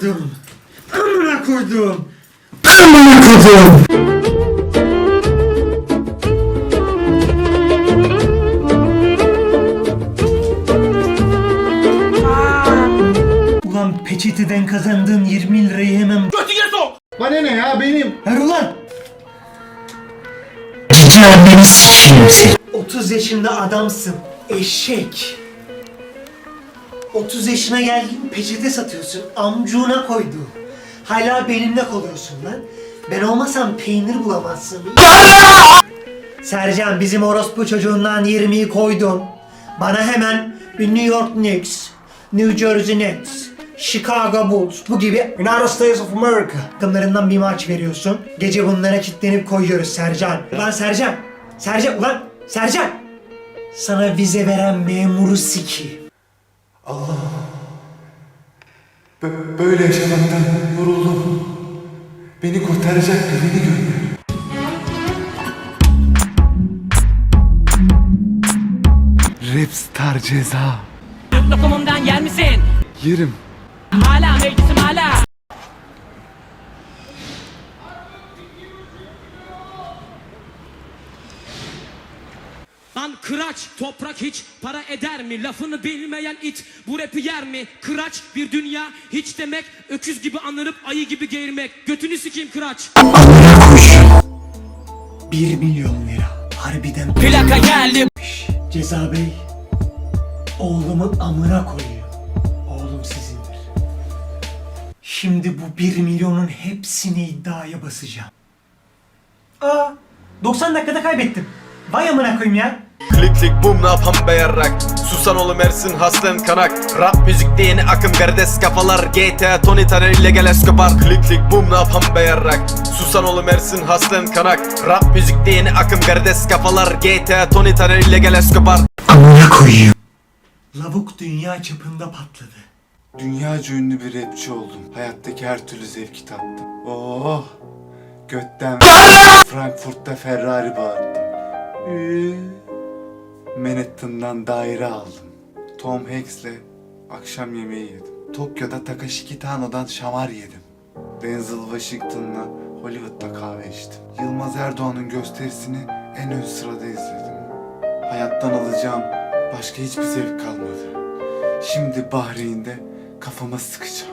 koydum. Amına koydum. Amına koydum. Ulan peçeteden kazandığın 20 lirayı hemen Bana ne ya benim? Ver ulan! Cici anneni sikeyim seni. 30 yaşında adamsın. Eşek. 30 yaşına geldin peçete satıyorsun. Amcuğuna koydu. Hala benimle kalıyorsun lan. Ben olmasam peynir bulamazsın. Sercan bizim orospu çocuğundan 20'yi koydun. Bana hemen bir New York Knicks, New Jersey Nets, Chicago Bulls bu gibi United States of America takımlarından bir maç veriyorsun. Gece bunlara kilitlenip koyuyoruz Sercan. Ulan Sercan! Sercan! Ulan Sercan! Sana vize veren memuru siki. Bö- Böyle yaşamaktan yoruldum. Beni kurtaracak birini gönder. Rapstar ceza. Lokumumdan yer misin? Yerim. Hala meclisim hala. Lan kıraç toprak hiç para eder mi? Lafını bilmeyen it bu rapi yer mi? Kıraç bir dünya hiç demek öküz gibi anırıp ayı gibi geğirmek. Götünü sikeyim kıraç. 1 milyon lira. Harbiden Plaka geldi. Ceza Bey, oğlumu amına koyuyor. Oğlum sizindir. Şimdi bu 1 milyonun hepsini iddiaya basacağım. Aa, 90 dakikada kaybettim. Vay amına koyayım ya. Klik klik bum ne yapan be yarrak Susan oğlum Ersin haslen kanak Rap müzikte yeni akım gardes kafalar GTA Tony Tanner illegal Escobar Klik klik bum ne yapan be yarrak Susan oğlum Ersin haslen kanak Rap müzikte yeni akım gardes kafalar GTA Tony Tanner illegal Escobar Amına koyayım. Lavuk dünya çapında patladı. Dünyaca ünlü bir rapçi oldum. Hayattaki her türlü zevki tattım. Oh! Götten Frankfurt'ta Ferrari bağırdım. Üü. Manhattan'dan daire aldım. Tom Hanks'le akşam yemeği yedim. Tokyo'da Takashi Kitano'dan şamar yedim. Denzel Washington'la Hollywood'da kahve içtim. Yılmaz Erdoğan'ın gösterisini en ön sırada izledim. Hayattan alacağım başka hiçbir zevk kalmadı. Şimdi Bahreyn'de kafama sıkacağım.